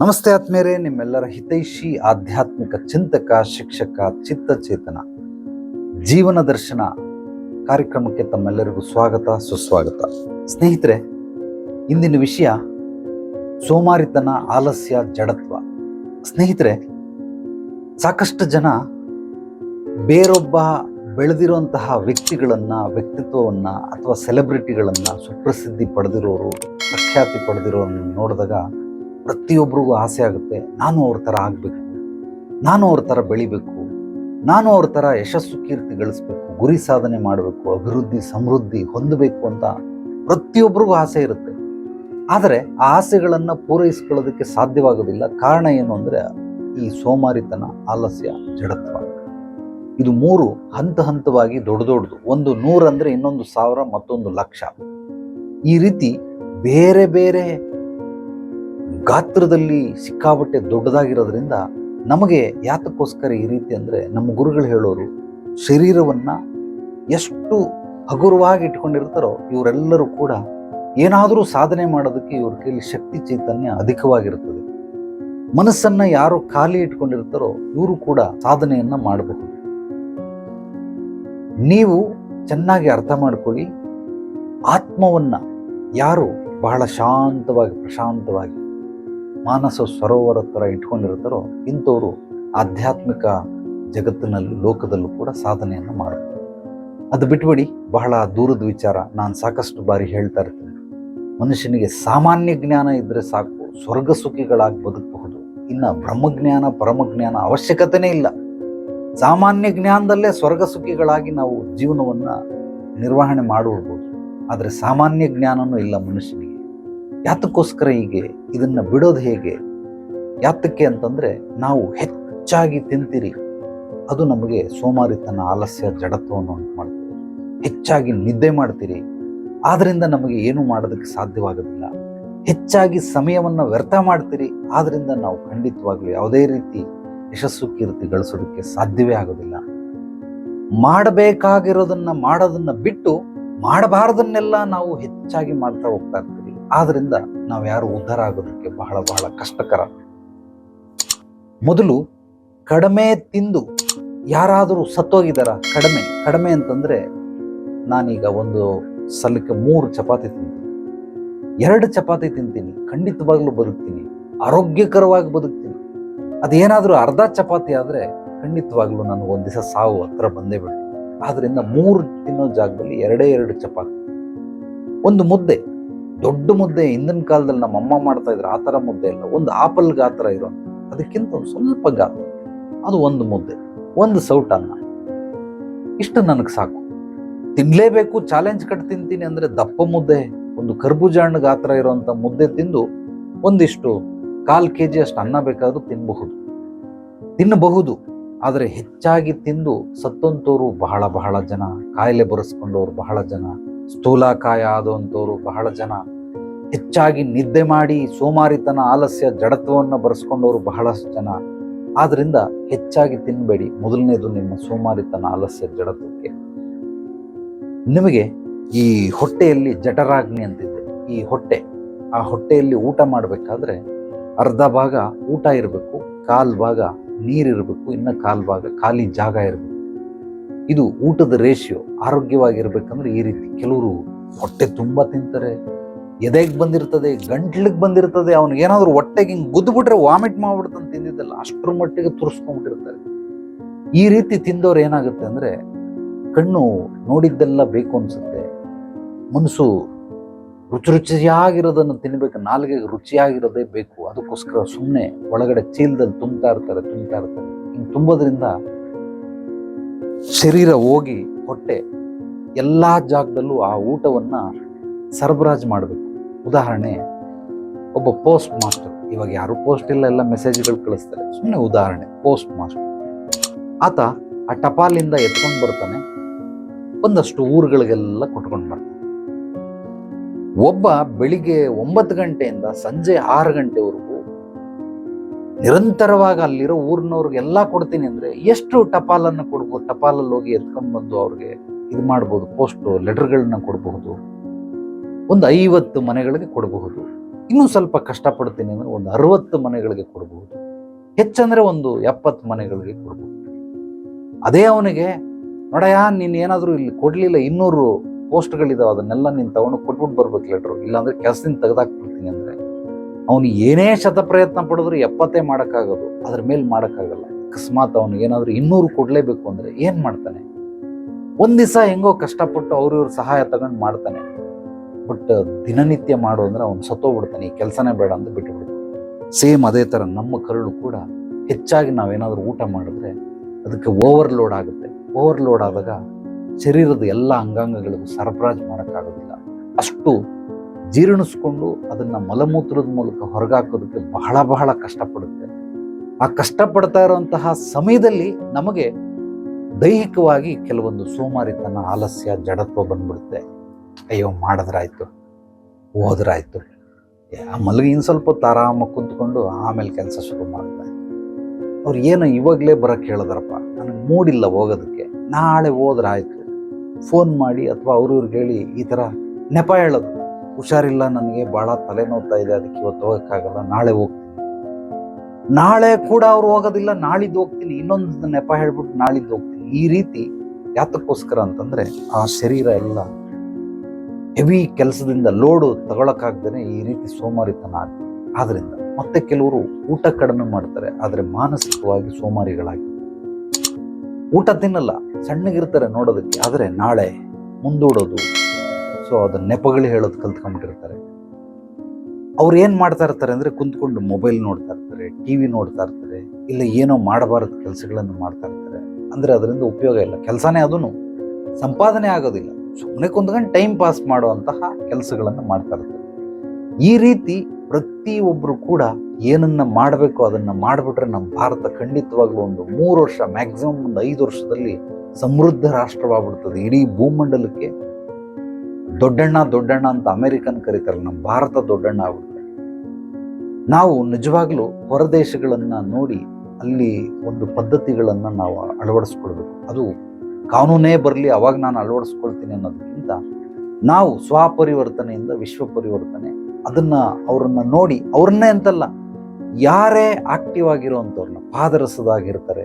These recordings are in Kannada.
ನಮಸ್ತೆ ಆತ್ಮೇರೆ ನಿಮ್ಮೆಲ್ಲರ ಹಿತೈಷಿ, ಆಧ್ಯಾತ್ಮಿಕ ಚಿಂತಕ, ಶಿಕ್ಷಕ, ಚಿತ್ತಚೇತನ ಜೀವನ ದರ್ಶನ ಕಾರ್ಯಕ್ರಮಕ್ಕೆ ತಮ್ಮೆಲ್ಲರಿಗೂ ಸ್ವಾಗತ, ಸುಸ್ವಾಗತ. ಸ್ನೇಹಿತರೆ, ಇಂದಿನ ವಿಷಯ ಸೋಮಾರಿತನ, ಆಲಸ್ಯ, ಜಡತ್ವ. ಸ್ನೇಹಿತರೆ, ಸಾಕಷ್ಟು ಜನ ಬೇರೊಬ್ಬ ಬೆಳೆದಿರುವಂತಹ ವ್ಯಕ್ತಿಗಳನ್ನ, ವ್ಯಕ್ತಿತ್ವವನ್ನು ಅಥವಾ ಸೆಲೆಬ್ರಿಟಿಗಳನ್ನ ಸುಪ್ರಸಿದ್ಧಿ ಪಡೆದಿರೋರು, ಪ್ರಖ್ಯಾತಿ ಪಡೆದಿರೋರನ್ನು ನೋಡಿದಾಗ ಪ್ರತಿಯೊಬ್ಬರಿಗೂ ಆಸೆ ಆಗುತ್ತೆ, ನಾನು ಅವ್ರ ಥರ ಆಗಬೇಕು, ನಾನು ಅವ್ರ ಥರ ಬೆಳಿಬೇಕು, ನಾನು ಅವ್ರ ಥರ ಯಶಸ್ಸು ಕೀರ್ತಿ ಗಳಿಸ್ಬೇಕು, ಗುರಿ ಸಾಧನೆ ಮಾಡಬೇಕು, ಅಭಿವೃದ್ಧಿ, ಸಮೃದ್ಧಿ ಹೊಂದಬೇಕು ಅಂತ ಪ್ರತಿಯೊಬ್ಬರಿಗೂ ಆಸೆ ಇರುತ್ತೆ. ಆದರೆ ಆ ಆಸೆಗಳನ್ನು ಪೂರೈಸ್ಕೊಳ್ಳೋದಕ್ಕೆ ಸಾಧ್ಯವಾಗೋದಿಲ್ಲ. ಕಾರಣ ಏನು ಅಂದರೆ, ಈ ಸೋಮಾರಿತನ, ಆಲಸ್ಯ, ಜಡತ್ವ. ಇದು ಮೂರು ಹಂತ ಹಂತವಾಗಿ ದೊಡ್ಡ ದೊಡ್ಡದು. ಒಂದು ನೂರಂದರೆ ಇನ್ನೊಂದು ಸಾವಿರ, ಮತ್ತೊಂದು ಲಕ್ಷ. ಈ ರೀತಿ ಬೇರೆ ಬೇರೆ ಗಾತ್ರದಲ್ಲಿ ಸಿಕ್ಕಾಪಟ್ಟೆ ದೊಡ್ಡದಾಗಿರೋದ್ರಿಂದ ನಮಗೆ ಯಾತಕ್ಕೋಸ್ಕರ ಈ ರೀತಿ ಅಂದರೆ ನಮ್ಮ ಗುರುಗಳು ಹೇಳೋರು ಶರೀರವನ್ನು ಎಷ್ಟು ಹಗುರವಾಗಿ ಇಟ್ಕೊಂಡಿರ್ತಾರೋ ಇವರೆಲ್ಲರೂ ಕೂಡ ಏನಾದರೂ ಸಾಧನೆ ಮಾಡೋದಕ್ಕೆ ಇವ್ರ ಕೈಲಿ ಶಕ್ತಿ ಚೈತನ್ಯ ಅಧಿಕವಾಗಿರ್ತದೆ ಮನಸ್ಸನ್ನು ಯಾರು ಖಾಲಿ ಇಟ್ಕೊಂಡಿರ್ತಾರೋ ಇವರು ಕೂಡ ಸಾಧನೆಯನ್ನು ಮಾಡಬಹುದು. ನೀವು ಚೆನ್ನಾಗಿ ಅರ್ಥ ಮಾಡ್ಕೊಳ್ಳಿ. ಆತ್ಮವನ್ನು ಯಾರು ಬಹಳ ಶಾಂತವಾಗಿ ಪ್ರಶಾಂತವಾಗಿ ಮಾನಸ ಸರೋವರ ಥರ ಇಟ್ಕೊಂಡಿರ್ತಾರೋ ಇಂಥವರು ಆಧ್ಯಾತ್ಮಿಕ ಜಗತ್ತಿನಲ್ಲೂ, ಲೋಕದಲ್ಲೂ ಕೂಡ ಸಾಧನೆಯನ್ನು ಮಾಡುತ್ತೆ ಅದು ಬಿಟ್ಬಿಡಿ, ಬಹಳ ದೂರದ ವಿಚಾರ. ನಾನು ಸಾಕಷ್ಟು ಬಾರಿ ಹೇಳ್ತಾ ಇರ್ತೀನಿ. ಮನುಷ್ಯನಿಗೆ ಸಾಮಾನ್ಯ ಜ್ಞಾನ ಇದ್ದರೆ ಸಾಕು. ಸ್ವರ್ಗ ಸುಖಿಗಳಾಗಿ ಬದುಕಬಹುದು. ಇನ್ನು ಬ್ರಹ್ಮಜ್ಞಾನ, ಪರಮಜ್ಞಾನ ಅವಶ್ಯಕತೆನೇ ಇಲ್ಲ. ಸಾಮಾನ್ಯ ಜ್ಞಾನದಲ್ಲೇ ಸ್ವರ್ಗ ಸುಖಿಗಳಾಗಿ ನಾವು ಜೀವನವನ್ನು ನಿರ್ವಹಣೆ ಮಾಡಬಹುದು ಆದರೆ ಸಾಮಾನ್ಯ ಜ್ಞಾನವೂ ಇಲ್ಲ ಮನುಷ್ಯನಿಗೆ. ಯಾತಕ್ಕೋಸ್ಕರ ಹೀಗೆ ಇದನ್ನ ಬಿಡೋದು ಹೇಗೆ? ಯಾತಕ್ಕೆ ಅಂತಂದ್ರೆ ನಾವು ಹೆಚ್ಚಾಗಿ ತಿಂತೀರಿ. ಅದು ನಮಗೆ ಸೋಮಾರಿತನ, ಆಲಸ್ಯ, ಜಡತ್ವವನ್ನು ಉಂಟು ಮಾಡ್ತೀವಿ ಹೆಚ್ಚಾಗಿ ನಿದ್ದೆ ಮಾಡ್ತೀರಿ. ಆದ್ದರಿಂದ ನಮಗೆ ಏನು ಮಾಡೋದಕ್ಕೆ ಸಾಧ್ಯವಾಗೋದಿಲ್ಲ. ಹೆಚ್ಚಾಗಿ ಸಮಯವನ್ನು ವ್ಯರ್ಥ ಮಾಡ್ತೀರಿ. ಆದ್ದರಿಂದ ನಾವು ಖಂಡಿತವಾಗ್ಲೂ ಯಾವುದೇ ರೀತಿ ಯಶಸ್ಸು ಕೀರ್ತಿ ಗಳಿಸೋದಕ್ಕೆ ಸಾಧ್ಯವೇ ಆಗೋದಿಲ್ಲ. ಮಾಡಬೇಕಾಗಿರೋದನ್ನ ಮಾಡೋದನ್ನ ಬಿಟ್ಟು ಮಾಡಬಾರದನ್ನೆಲ್ಲ ನಾವು ಹೆಚ್ಚಾಗಿ ಮಾಡ್ತಾ ಹೋಗ್ತಾ ಇರ್ತೀವಿ. ಆದ್ರಿಂದ ನಾವು ಯಾರು ಉದ್ಧಾರ ಆಗೋದಕ್ಕೆ ಬಹಳ ಬಹಳ ಕಷ್ಟಕರ. ಮೊದಲು ಕಡಿಮೆ ತಿಂದು ಯಾರಾದರೂ ಸತ್ತೋಗಿದಾರ ಕಡಿಮೆ. ಕಡಿಮೆ ಅಂತಂದ್ರೆ ನಾನೀಗ ಒಂದು ಸಲಕ್ಕೆ ಮೂರು ಚಪಾತಿ ತಿಂತೀನಿ. ಎರಡು ಚಪಾತಿ ತಿಂತೀನಿ. ಖಂಡಿತವಾಗ್ಲೂ ಬದುಕ್ತೀನಿ. ಆರೋಗ್ಯಕರವಾಗಿ ಬದುಕ್ತೀನಿ. ಅದೇನಾದರೂ ಅರ್ಧ ಚಪಾತಿ ಆದರೆ ಖಂಡಿತವಾಗ್ಲೂ ನಾನು ಒಂದ್ ದಿವಸ ಸಾವು ಹತ್ರ ಬಂದೇ ಬಿಡ್ತೀನಿ. ಆದ್ರಿಂದ ಮೂರು ತಿನ್ನೋ ಜಾಗದಲ್ಲಿ ಎರಡೇ ಎರಡು ಚಪಾತಿ. ಒಂದು ಮುದ್ದೆ. ದೊಡ್ಡ ಮುದ್ದೆ ಹಿಂದಿನ ಕಾಲದಲ್ಲಿ ನಮ್ಮ ಅಮ್ಮ ಮಾಡ್ತಾ ಇದ್ರು, ಆ ಥರ ಮುದ್ದೆ ಇಲ್ಲ ಒಂದು ಆಪಲ್ ಗಾತ್ರ ಇರೋ, ಅದಕ್ಕಿಂತ ಒಂದು ಸ್ವಲ್ಪ ಗಾತ್ರ. ಅದು ಒಂದು ಮುದ್ದೆ, ಒಂದು ಸೌಟ್ ಅನ್ನ. ಇಷ್ಟು ನನಗೆ ಸಾಕು. ತಿನ್ಲೇಬೇಕು, ಚಾಲೆಂಜ್ ಕಟ್ ತಿಂತೀನಿ ಅಂದ್ರೆ ದಪ್ಪ ಮುದ್ದೆ, ಒಂದು ಕರ್ಬೂಜ ಹಣ್ಣು ಗಾತ್ರ ಇರುವಂತ ಮುದ್ದೆ ತಿಂದು ಒಂದಿಷ್ಟು ಕಾಲು ಕೆ ಜಿ ಅಷ್ಟು ಅನ್ನ ಬೇಕಾದರೂ ತಿನ್ನಬಹುದು ತಿನ್ನಬಹುದು ಆದರೆ ಹೆಚ್ಚಾಗಿ ತಿಂದು ಸತ್ತಂತವರು ಬಹಳ ಬಹಳ ಜನ, ಕಾಯಿಲೆ ಬರೆಸ್ಕೊಂಡವ್ರು ಬಹಳ ಜನ. ಸ್ಥೂಲಕಾಯ ಆದಂಥವ್ರು ಬಹಳ ಜನ. ಹೆಚ್ಚಾಗಿ ನಿದ್ದೆ ಮಾಡಿ ಸೋಮಾರಿತನ ಆಲಸ್ಯ ಜಡತ್ವವನ್ನು ಬರೆಸ್ಕೊಂಡವರು ಬಹಳಷ್ಟು ಜನ. ಆದ್ದರಿಂದ ಹೆಚ್ಚಾಗಿ ತಿನ್ನಬೇಡಿ ಮೊದಲನೇದು ನಿಮ್ಮ ಸೋಮಾರಿತನ ಆಲಸ್ಯ ಜಡತ್ವಕ್ಕೆ. ನಿಮಗೆ ಈ ಹೊಟ್ಟೆಯಲ್ಲಿ ಜಠರಾಗ್ನಿ ಅಂತಿದೆ. ಈ ಹೊಟ್ಟೆ, ಆ ಹೊಟ್ಟೆಯಲ್ಲಿ ಊಟ ಮಾಡಬೇಕಾದ್ರೆ ಅರ್ಧ ಭಾಗ ಊಟ ಇರಬೇಕು, ಕಾಲು ಭಾಗ ನೀರಿರಬೇಕು, ಇನ್ನು ಕಾಲು ಭಾಗ ಖಾಲಿ ಜಾಗ ಇರಬೇಕು. ಇದು ಊಟದ ರೇಷಿಯೋ ಆರೋಗ್ಯವಾಗಿರ್ಬೇಕಂದ್ರೆ ಈ ರೀತಿ. ಕೆಲವರು ಹೊಟ್ಟೆ ತುಂಬ ತಿಂತಾರೆ, ಎದೆಗೆ ಬಂದಿರ್ತದೆ, ಗಂಟ್ಲಿಗೆ ಬಂದಿರ್ತದೆ ಅವ್ನಿಗೆ ಏನಾದ್ರೂ ಹೊಟ್ಟೆಗೆ ಹಿಂಗೆ ಗುದ್ದುಬಿಟ್ರೆ ವಾಮಿಟ್ ಮಾಡ್ಬಿಡ್ತಾನೆ ತಿಂದಿದ್ದಲ್ಲ, ಅಷ್ಟರ ಮಟ್ಟಿಗೆ ತುರ್ಸ್ಕೊಂಡ್ಬಿಟ್ಟಿರ್ತಾರೆ. ಈ ರೀತಿ ತಿಂದವ್ರು ಏನಾಗುತ್ತೆ ಅಂದ್ರೆ, ಕಣ್ಣು ನೋಡಿದ್ದೆಲ್ಲ ಬೇಕು ಅನ್ಸುತ್ತೆ. ಮನಸ್ಸು ರುಚಿ ರುಚಿಯಾಗಿರೋದನ್ನು ತಿನ್ಬೇಕು ನಾಲ್ಗೆಗೆ ರುಚಿಯಾಗಿರೋದೇ ಬೇಕು. ಅದಕ್ಕೋಸ್ಕರ ಸುಮ್ಮನೆ ಒಳಗಡೆ ಚೀಲದಲ್ಲಿ ತುಂಬ್ತಾ ಇರ್ತಾರೆ ತುಂಬ್ತಾ ಇರ್ತಾರೆ. ಹಿಂಗೆ ತುಂಬೋದ್ರಿಂದ ಶರೀರ ಹೋಗಿ ಹೊಟ್ಟೆ ಎಲ್ಲ ಜಾಗದಲ್ಲೂ ಆ ಊಟವನ್ನು ಸರಬರಾಜು ಮಾಡಬೇಕು. ಉದಾಹರಣೆ, ಒಬ್ಬ ಪೋಸ್ಟ್ ಮಾಸ್ಟರ್ ಇವಾಗ ಯಾರು ಪೋಸ್ಟ್ ಇಲ್ಲ, ಎಲ್ಲ ಮೆಸೇಜ್ಗಳು ಕಳಿಸ್ತಾರೆ. ಸುಮ್ಮನೆ ಉದಾಹರಣೆ ಪೋಸ್ಟ್ ಮಾಸ್ಟರ್ ಆತ ಆ ಟಪಾಲಿಂದ ಎತ್ಕೊಂಡು ಬರ್ತಾನೆ. ಒಂದಷ್ಟು ಊರುಗಳಿಗೆಲ್ಲ ಕೊಟ್ಕೊಂಡು ಬರ್ತಾನೆ. ಒಬ್ಬ ಬೆಳಿಗ್ಗೆ ಒಂಬತ್ತು ಗಂಟೆಯಿಂದ ಸಂಜೆ ಆರು ಗಂಟೆವರೆಗೂ ನಿರಂತರವಾಗಿ ಅಲ್ಲಿರೋ ಊರಿನವ್ರಿಗೆಲ್ಲ ಕೊಡ್ತೀನಿ ಅಂದ್ರೆ ಎಷ್ಟು ಟಪಾಲನ್ನು ಕೊಡ್ಬೋದು? ಟಪಾಲಲ್ಲಿ ಹೋಗಿ ಎತ್ಕೊಂಡು ಬಂದು ಅವ್ರಿಗೆ ಇದು ಮಾಡ್ಬೋದು ಪೋಸ್ಟ್ ಲೆಟರ್ಗಳನ್ನ ಕೊಡಬಹುದು. ಒಂದು ಐವತ್ತು ಮನೆಗಳಿಗೆ ಕೊಡಬಹುದು. ಇನ್ನೂ ಸ್ವಲ್ಪ ಕಷ್ಟಪಡ್ತೀನಿ ಅಂದರೆ ಒಂದು ಅರವತ್ತು ಮನೆಗಳಿಗೆ ಕೊಡಬಹುದು. ಹೆಚ್ಚಂದರೆ ಒಂದು ಎಪ್ಪತ್ತು ಮನೆಗಳಿಗೆ ಕೊಡ್ಬೋದು. ಅದೇ ಅವನಿಗೆ, ನೋಡಯ್ಯ, ನೀನು ಏನಾದರೂ ಇಲ್ಲಿ ಕೊಡಲಿಲ್ಲ, ಇನ್ನೂರು ಪೋಸ್ಟ್ಗಳಿದಾವೆ ಅದನ್ನೆಲ್ಲ ನೀನು ತಗೊಂಡು ಕೊಟ್ಬಿಟ್ಟು ಬರ್ಬೇಕು ಲೆಟ್ರು ಇಲ್ಲಾಂದ್ರೆ ಕೆಲಸದಿಂದ ತೆಗೆದಾಕ್ಬಿಡ್ತೀನಿ ಅವನು ಏನೇ ಶತ ಪ್ರಯತ್ನ ಪಡಿದ್ರು ಎಪ್ಪತ್ತೇ ಮಾಡೋಕ್ಕಾಗೋದು, ಅದ್ರ ಮೇಲೆ ಮಾಡೋಕ್ಕಾಗಲ್ಲ. ಅಕಸ್ಮಾತ್ ಅವನು ಏನಾದರೂ ಇನ್ನೂರು ಕೊಡಲೇಬೇಕು ಅಂದರೆ ಏನು ಮಾಡ್ತಾನೆ? ಒಂದು ದಿವಸ ಹೆಂಗೋ ಕಷ್ಟಪಟ್ಟು ಅವ್ರಿವ್ರ ಸಹಾಯ ತಗೊಂಡು ಮಾಡ್ತಾನೆ. ಬಟ್ ದಿನನಿತ್ಯ ಮಾಡು ಅಂದ್ರೆ ಅವನು ಸತ್ತೋಗ್ಬಿಡ್ತಾನೆ ಈ ಕೆಲಸನೇ ಬೇಡ ಅಂತ ಬಿಟ್ಟುಬಿಡ್ತಾನೆ ಸೇಮ್ ಅದೇ ಥರ ನಮ್ಮ ಕರುಳು ಕೂಡ ಹೆಚ್ಚಾಗಿ ನಾವೇನಾದರೂ ಊಟ ಮಾಡಿದ್ರೆ ಅದಕ್ಕೆ ಓವರ್ಲೋಡ್ ಆಗುತ್ತೆ. ಓವರ್ಲೋಡ್ ಆದಾಗ ಶರೀರದ ಎಲ್ಲ ಅಂಗಾಂಗಗಳಿಗೂ ಸರಬರಾಜು ಮಾಡೋಕ್ಕಾಗೋದಿಲ್ಲ. ಅಷ್ಟು ಜೀರ್ಣಿಸ್ಕೊಂಡು ಅದನ್ನು ಮಲಮೂತ್ರದ ಮೂಲಕ ಹೊರಗಾಕೋದಕ್ಕೆ ಬಹಳ ಬಹಳ ಕಷ್ಟಪಡುತ್ತೆ. ಆ ಕಷ್ಟಪಡ್ತಾ ಇರುವಂತಹ ಸಮಯದಲ್ಲಿ ನಮಗೆ ದೈಹಿಕವಾಗಿ ಕೆಲವೊಂದು ಸೋಮಾರಿತನ ಆಲಸ್ಯ ಜಡತ್ವ ಬಂದ್ಬಿಡುತ್ತೆ. ಅಯ್ಯೋ ಮಾಡಿದ್ರಾಯ್ತು ಹೋದ್ರಾಯ್ತು. ಏ, ಆ ಮಲಗಿ ಇನ್ನು ಸ್ವಲ್ಪ ಹೊತ್ತು ಆರಾಮಾಗಿ ಕುಂತ್ಕೊಂಡು ಆಮೇಲೆ ಕೆಲಸ ಶುರು ಮಾಡಿದೆ ಅವ್ರು ಏನು ಇವಾಗಲೇ ಬರೋಕ್ಕೆ ಹೇಳಿದ್ರಪ್ಪ ನನಗೆ ಮೂಡಿಲ್ಲ ಹೋಗೋದಕ್ಕೆ. ನಾಳೆ ಹೋದ್ರಾಯ್ತು. ಫೋನ್ ಮಾಡಿ ಅಥವಾ ಅವ್ರಿಗೆ ಹೇಳಿ ಈ ಥರ ನೆಪ ಹೇಳೋದು. ಹುಷಾರಿಲ್ಲ, ನನಗೆ ಭಾಳ ತಲೆನೋವ್ತಾ ಇದೆ, ಅದಕ್ಕೆ ಇವತ್ತು ಹೋಗೋಕ್ಕಾಗಲ್ಲ, ನಾಳೆ ಹೋಗ್ತೀನಿ. ನಾಳೆ ಕೂಡ ಅವ್ರು ಹೋಗೋದಿಲ್ಲ, ನಾಳಿದ್ದು ಹೋಗ್ತೀನಿ. ಇನ್ನೊಂದು ನೆಪ ಹೇಳ್ಬಿಟ್ಟು ನಾಳಿದ್ದು ಹೋಗ್ತೀನಿ. ಈ ರೀತಿ ಯಾತಕ್ಕೋಸ್ಕರ ಅಂತಂದ್ರೆ ಆ ಶರೀರ ಎಲ್ಲ ಹೆವಿ ಕೆಲಸದಿಂದ ಲೋಡು ತಗೊಳಕ್ಕಾಗ್ದೇನೆ ಈ ರೀತಿ ಸೋಮಾರಿತನ ಆಗ್ತದೆ ಆದ್ದರಿಂದ ಮತ್ತೆ ಕೆಲವರು ಊಟ ಕಡಿಮೆ ಮಾಡ್ತಾರೆ, ಆದರೆ ಮಾನಸಿಕವಾಗಿ ಸೋಮಾರಿಗಳಾಗಿ ಊಟ ತಿನ್ನಲ್ಲ, ಸಣ್ಣಗಿರ್ತಾರೆ ನೋಡೋದಕ್ಕೆ, ಆದರೆ ನಾಳೆ ಮುಂದೂಡೋದು ಸೊ ಅದನ್ನ ನೆಪಗಳು ಹೇಳೋದು ಕಲ್ತ್ಕೊಂಡ್ಬಿಟ್ಟಿರ್ತಾರೆ ಅವ್ರು ಏನು ಮಾಡ್ತಾ ಇರ್ತಾರೆ ಅಂದರೆ ಕುಂತ್ಕೊಂಡು ಮೊಬೈಲ್ ನೋಡ್ತಾ ಇರ್ತಾರೆ ಟಿ ವಿ ನೋಡ್ತಾ ಇರ್ತಾರೆ, ಇಲ್ಲ ಏನೋ ಮಾಡಬಾರದು ಕೆಲಸಗಳನ್ನು ಮಾಡ್ತಾ ಇರ್ತಾರೆ. ಅಂದರೆ ಅದರಿಂದ ಉಪಯೋಗ ಇಲ್ಲ. ಕೆಲಸನೇ ಅದೂ ಸಂಪಾದನೆ ಆಗೋದಿಲ್ಲ. ಸುಮ್ಮನೆ ಕುಂತ್ಕೊಂಡು ಟೈಮ್ ಪಾಸ್ ಮಾಡುವಂತಹ ಕೆಲಸಗಳನ್ನು ಮಾಡ್ತಾ ಇರ್ತಾರೆ. ಈ ರೀತಿ ಪ್ರತಿಯೊಬ್ಬರು ಕೂಡ ಏನನ್ನು ಮಾಡಬೇಕು ಅದನ್ನು ಮಾಡಿಬಿಟ್ರೆ ನಮ್ಮ ಭಾರತ ಖಂಡಿತವಾಗ್ಲೂ ಒಂದು ಮೂರು ವರ್ಷ ಮ್ಯಾಕ್ಸಿಮಮ್ ಒಂದು ಐದು ವರ್ಷದಲ್ಲಿ ಸಮೃದ್ಧ ರಾಷ್ಟ್ರವಾಗ್ಬಿಡ್ತದೆ. ಇಡೀ ಭೂಮಂಡಲಕ್ಕೆ ದೊಡ್ಡಣ್ಣ ದೊಡ್ಡಣ್ಣ ಅಂತ ಅಮೆರಿಕನ್ ಕರೀತಾರೆ. ನಮ್ಮ ಭಾರತ ದೊಡ್ಡಣ್ಣ ಆಗುತ್ತೆ ನಾವು ನಿಜವಾಗ್ಲೂ ಹೊರದೇಶಗಳನ್ನು ನೋಡಿ ಅಲ್ಲಿ ಒಂದು ಪದ್ಧತಿಗಳನ್ನು ನಾವು ಅಳವಡಿಸ್ಕೊಳ್ಬೇಕು. ಅದು ಕಾನೂನೇ ಬರಲಿ, ಅವಾಗ ನಾನು ಅಳವಡಿಸ್ಕೊಳ್ತೀನಿ ಅನ್ನೋದಕ್ಕಿಂತ ನಾವು ಸ್ವಪರಿವರ್ತನೆಯಿಂದ ವಿಶ್ವ ಪರಿವರ್ತನೆ, ಅದನ್ನು ಅವರನ್ನು ನೋಡಿ ಅವ್ರನ್ನೇ ಅಂತಲ್ಲ, ಯಾರೇ ಆಕ್ಟಿವ್ ಆಗಿರುವಂಥವ್ರನ್ನ ಪಾದರಸದಾಗಿರ್ತಾರೆ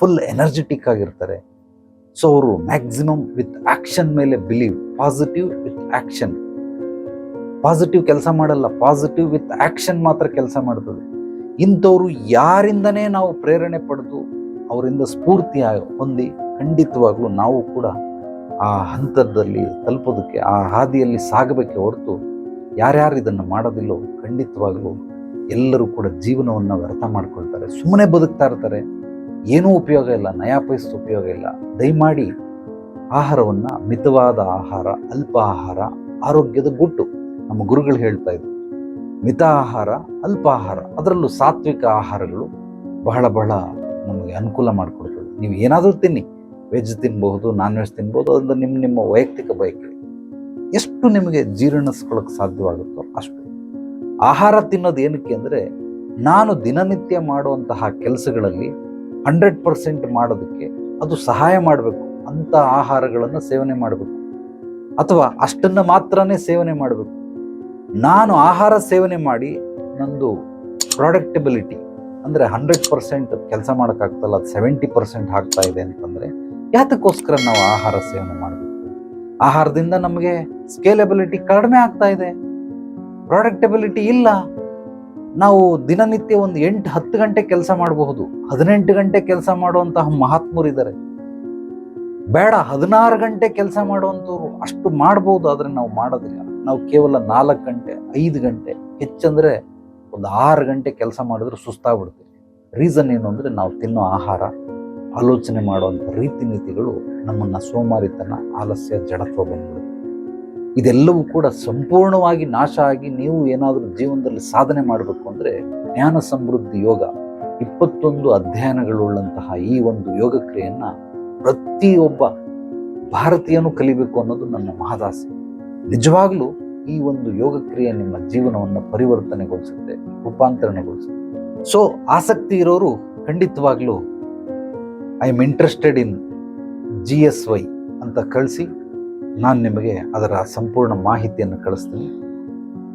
ಫುಲ್ ಎನರ್ಜೆಟಿಕ್ ಆಗಿರ್ತಾರೆ ಸೊ ಅವರು ಮ್ಯಾಕ್ಸಿಮಮ್ ವಿತ್ ಆಕ್ಷನ್ ಮೇಲೆ believe positive with action positive ಕೆಲಸ ಮಾಡಲ್ಲ ಪಾಸಿಟಿವ್ ವಿತ್ ಆಕ್ಷನ್ ಮಾತ್ರ ಕೆಲಸ ಮಾಡ್ತದೆ. ಇಂಥವರು ಯಾರಿಂದನೇ ನಾವು ಪ್ರೇರಣೆ ಪಡೆದು ಅವರಿಂದ ಸ್ಫೂರ್ತಿ ಹೊಂದಿ ಖಂಡಿತವಾಗ್ಲೂ ನಾವು ಕೂಡ ಆ ಹಂತದಲ್ಲಿ ತಲುಪೋದಕ್ಕೆ, ಆ ಹಾದಿಯಲ್ಲಿ ಸಾಗಬೇಕೆ ಹೊರತು ಯಾರ್ಯಾರು ಇದನ್ನು ಮಾಡೋದಿಲ್ಲೋ ಖಂಡಿತವಾಗ್ಲೂ ಎಲ್ಲರೂ ಕೂಡ ಜೀವನವನ್ನು ವ್ಯರ್ಥ ಮಾಡ್ಕೊಳ್ತಾರೆ. ಸುಮ್ಮನೆ ಬದುಕ್ತಾ ಇರ್ತಾರೆ. ಏನೂ ಉಪಯೋಗ ಇಲ್ಲ ನಯಾಪಯಸ್ಸು ಉಪಯೋಗ ಇಲ್ಲ. ದಯಮಾಡಿ ಆಹಾರವನ್ನು ಮಿತವಾದ ಆಹಾರ, ಅಲ್ಪ ಆಹಾರ, ಆರೋಗ್ಯದ ಗುಟ್ಟು ನಮ್ಮ ಗುರುಗಳು ಹೇಳ್ತಾ ಇದ್ರು. ಮಿತ ಆಹಾರ, ಅಲ್ಪ ಆಹಾರ, ಅದರಲ್ಲೂ ಸಾತ್ವಿಕ ಆಹಾರಗಳು ಬಹಳ ಬಹಳ ನಮಗೆ ಅನುಕೂಲ ಮಾಡಿಕೊಡ್ತದೆ ನೀವು ಏನಾದರೂ ತಿನ್ನಿ, ವೆಜ್ ತಿನ್ಬಹುದು ನಾನ್ ವೆಜ್ ತಿನ್ಬೋದು ಅದರಿಂದ ನಿಮ್ಮ ನಿಮ್ಮ ವೈಯಕ್ತಿಕ ಬಯಕೆ. ಎಷ್ಟು ನಿಮಗೆ ಜೀರ್ಣಿಸ್ಕೊಳ್ಳೋಕೆ ಸಾಧ್ಯವಾಗುತ್ತೋ ಅಷ್ಟು. ಆಹಾರ ತಿನ್ನೋದು ಏನಕ್ಕೆ ಅಂದರೆ, ನಾನು ದಿನನಿತ್ಯ ಮಾಡುವಂತಹ ಕೆಲಸಗಳಲ್ಲಿ ಹಂಡ್ರೆಡ್ ಪರ್ಸೆಂಟ್ ಮಾಡೋದಕ್ಕೆ ಅದು ಸಹಾಯ ಮಾಡಬೇಕು. ಅಂಥ ಆಹಾರಗಳನ್ನು ಸೇವನೆ ಮಾಡಬೇಕು. ಅಥವಾ ಅಷ್ಟನ್ನು ಮಾತ್ರನೇ ಸೇವನೆ ಮಾಡಬೇಕು. ನಾನು ಆಹಾರ ಸೇವನೆ ಮಾಡಿ ನಂದು ಪ್ರಾಡಕ್ಟಬಿಲಿಟಿ ಅಂದರೆ ಹಂಡ್ರೆಡ್ ಪರ್ಸೆಂಟ್ ಕೆಲಸ ಮಾಡೋಕ್ಕಾಗ್ತಲ್ಲ, ಅದು ಸೆವೆಂಟಿ ಪರ್ಸೆಂಟ್ ಆಗ್ತಾ ಇದೆ ಅಂತಂದರೆ ಯಾತಕ್ಕೋಸ್ಕರ ನಾವು ಆಹಾರ ಸೇವನೆ ಮಾಡಬೇಕು? ಆಹಾರದಿಂದ ನಮಗೆ ಸ್ಕೇಲೆಬಿಲಿಟಿ ಕಡಿಮೆ ಆಗ್ತಾ ಇದೆ. ಪ್ರಾಡಕ್ಟಬಿಲಿಟಿ ಇಲ್ಲ. ನಾವು ದಿನನಿತ್ಯ ಒಂದು ಎಂಟು, ಹತ್ತು ಗಂಟೆ ಕೆಲಸ ಮಾಡಬಹುದು. ಹದಿನೆಂಟು ಗಂಟೆ ಕೆಲಸ ಮಾಡುವಂತಹ ಮಹಾತ್ಮರಿದ್ದಾರೆ ಬೇಡ, ಹದಿನಾರು ಗಂಟೆ ಕೆಲಸ ಮಾಡುವಂಥವ್ರು ಅಷ್ಟು ಮಾಡ್ಬೋದು ಆದರೆ ನಾವು ಮಾಡೋದಿಲ್ಲ. ನಾವು ಕೇವಲ ನಾಲ್ಕು ಗಂಟೆ, ಐದು ಗಂಟೆ, ಹೆಚ್ಚಂದರೆ ಒಂದು ಆರು ಗಂಟೆ ಕೆಲಸ ಮಾಡಿದ್ರೆ ಸುಸ್ತಾಗ್ಬಿಡ್ತೀವಿ. ರೀಸನ್ ಏನು ಅಂದರೆ ನಾವು ತಿನ್ನೋ ಆಹಾರ, ಆಲೋಚನೆ ಮಾಡುವಂಥ ರೀತಿ ನೀತಿಗಳು ನಮ್ಮನ್ನು ಸೋಮಾರಿತನ, ಆಲಸ್ಯ, ಜಡತ್ವ ಬಂದ್ಬಿಡುತ್ತೆ. ಇದೆಲ್ಲವೂ ಕೂಡ ಸಂಪೂರ್ಣವಾಗಿ ನಾಶ ಆಗಿ ನೀವು ಏನಾದರೂ ಜೀವನದಲ್ಲಿ ಸಾಧನೆ ಮಾಡಬೇಕು ಅಂದರೆ ಜ್ಞಾನ ಸಮೃದ್ಧಿ ಯೋಗ. ಇಪ್ಪತ್ತೊಂದು ಅಧ್ಯಯನಗಳುಳ್ಳಂತಹ ಈ ಒಂದು ಯೋಗ ಕ್ರಿಯೆಯನ್ನು ಪ್ರತಿಯೊಬ್ಬ ಭಾರತೀಯನೂ ಕಲಿಬೇಕು ಅನ್ನೋದು ನನ್ನ ಮಹದಾಸೆ. ನಿಜವಾಗ್ಲೂ ಈ ಒಂದು ಯೋಗ ಕ್ರಿಯೆ ನಿಮ್ಮ ಜೀವನವನ್ನು ಪರಿವರ್ತನೆಗೊಳಿಸುತ್ತೆ ರೂಪಾಂತರಣೆಗೊಳಿಸುತ್ತೆ ಸೊ ಆಸಕ್ತಿ ಇರೋರು ಖಂಡಿತವಾಗ್ಲೂ I am interested in G S Y ಅಂತ ಕಳಿಸಿ ನಾನು ನಿಮಗೆ ಅದರ ಸಂಪೂರ್ಣ ಮಾಹಿತಿಯನ್ನು ಕಳಿಸ್ತೀನಿ.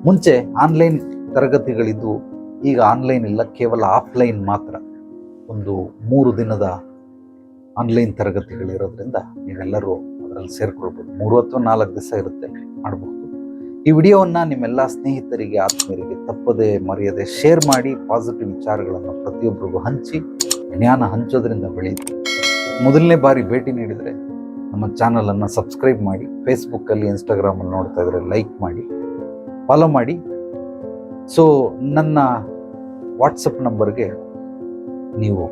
ಮುಂಚೆ ಆನ್ಲೈನ್ ತರಗತಿಗಳಿದ್ದು ಈಗ ಆನ್ಲೈನ್ ಇಲ್ಲ, ಕೇವಲ ಆಫ್ಲೈನ್ ಮಾತ್ರ. ಒಂದು ಮೂರು ದಿನದ ಆನ್ಲೈನ್ ತರಗತಿಗಳಿರೋದ್ರಿಂದ ನೀವೆಲ್ಲರೂ ಅದರಲ್ಲಿ ಸೇರಿಕೊಳ್ಬೋದು. ಮೂರು ಅಥವಾ ನಾಲ್ಕು ದಿವಸ ಇರುತ್ತೆ ಮಾಡಬಹುದು ಈ ವಿಡಿಯೋವನ್ನು ನಿಮ್ಮೆಲ್ಲ ಸ್ನೇಹಿತರಿಗೆ, ಆತ್ಮೀಯರಿಗೆ ತಪ್ಪದೇ ಮರೆಯದೆ ಶೇರ್ ಮಾಡಿ, ಪಾಸಿಟಿವ್ ವಿಚಾರಗಳನ್ನು ಪ್ರತಿಯೊಬ್ಬರಿಗೂ ಹಂಚಿ, ಜ್ಞಾನ ಹಂಚೋದ್ರಿಂದ ಬೆಳೆಯುತ್ತೆ ಮೊದಲನೇ ಬಾರಿ ಭೇಟಿ ನೀಡಿದರೆ ನಮ್ಮ ಚಾನಲನ್ನು ಸಬ್ಸ್ಕ್ರೈಬ್ ಮಾಡಿ ಫೇಸ್ಬುಕ್ಕಲ್ಲಿ ಇನ್ಸ್ಟಾಗ್ರಾಮಲ್ಲಿ ನೋಡ್ತಾ ಇದ್ರೆ ಲೈಕ್ ಮಾಡಿ ಫಾಲೋ ಮಾಡಿ. ಸೊ ನನ್ನ ವಾಟ್ಸಪ್ ನಂಬರ್ಗೆ ನೀವು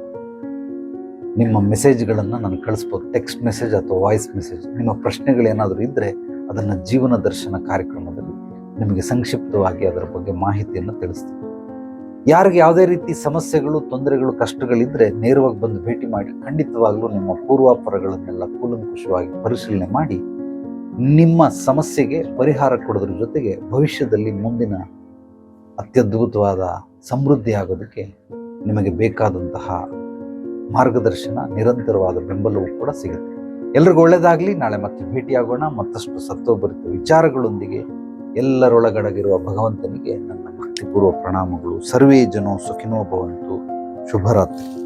ನಿಮ್ಮ ಮೆಸೇಜ್ಗಳನ್ನು ನಾನು ಕಳಿಸ್ಬೋದು. ಟೆಕ್ಸ್ಟ್ ಮೆಸೇಜ್ ಅಥವಾ ವಾಯ್ಸ್ ಮೆಸೇಜ್ ನಿಮ್ಮ ಪ್ರಶ್ನೆಗಳೇನಾದರೂ ಇದ್ದರೆ ಅದನ್ನು ಜೀವನ ದರ್ಶನ ಕಾರ್ಯಕ್ರಮದಲ್ಲಿ ನಿಮಗೆ ಸಂಕ್ಷಿಪ್ತವಾಗಿ ಅದರ ಬಗ್ಗೆ ಮಾಹಿತಿಯನ್ನು ತಿಳಿಸ್ತೀನಿ. ಯಾರಿಗೆ ಯಾವುದೇ ರೀತಿ ಸಮಸ್ಯೆಗಳು, ತೊಂದರೆಗಳು ಕಷ್ಟಗಳಿದ್ದರೆ ನೇರವಾಗಿ ಬಂದು ಭೇಟಿ ಮಾಡಿ ಖಂಡಿತವಾಗ್ಲೂ ನಿಮ್ಮ ಪೂರ್ವಾಪರಗಳನ್ನೆಲ್ಲ ಕೂಲಂಕುಷವಾಗಿ ಪರಿಶೀಲನೆ ಮಾಡಿ ನಿಮ್ಮ ಸಮಸ್ಯೆಗೆ ಪರಿಹಾರ ಕೊಡೋದ್ರ ಜೊತೆಗೆ ಭವಿಷ್ಯದಲ್ಲಿ ಮುಂದಿನ ಅತ್ಯದ್ಭುತವಾದ ಸಮೃದ್ಧಿ ಆಗೋದಕ್ಕೆ ನಿಮಗೆ ಬೇಕಾದಂತಹ ಮಾರ್ಗದರ್ಶನ, ನಿರಂತರವಾದ ಬೆಂಬಲವೂ ಕೂಡ ಸಿಗುತ್ತೆ. ಎಲ್ರಿಗೂ ಒಳ್ಳೆಯದಾಗಲಿ ನಾಳೆ ಮತ್ತೆ ಭೇಟಿಯಾಗೋಣ. ಮತ್ತಷ್ಟು ಸತ್ವಭರಿತ ವಿಚಾರಗಳೊಂದಿಗೆ ಎಲ್ಲರೊಳಗಡಗಿರುವ ಭಗವಂತನಿಗೆ ನನ್ನ ಭಕ್ತಿಪೂರ್ವ ಪ್ರಣಾಮಗಳು. ಸರ್ವೇ ಜನೋ ಸುಖಿನೋ ಭವಂತು. ಶುಭರಾತ್ರಿ.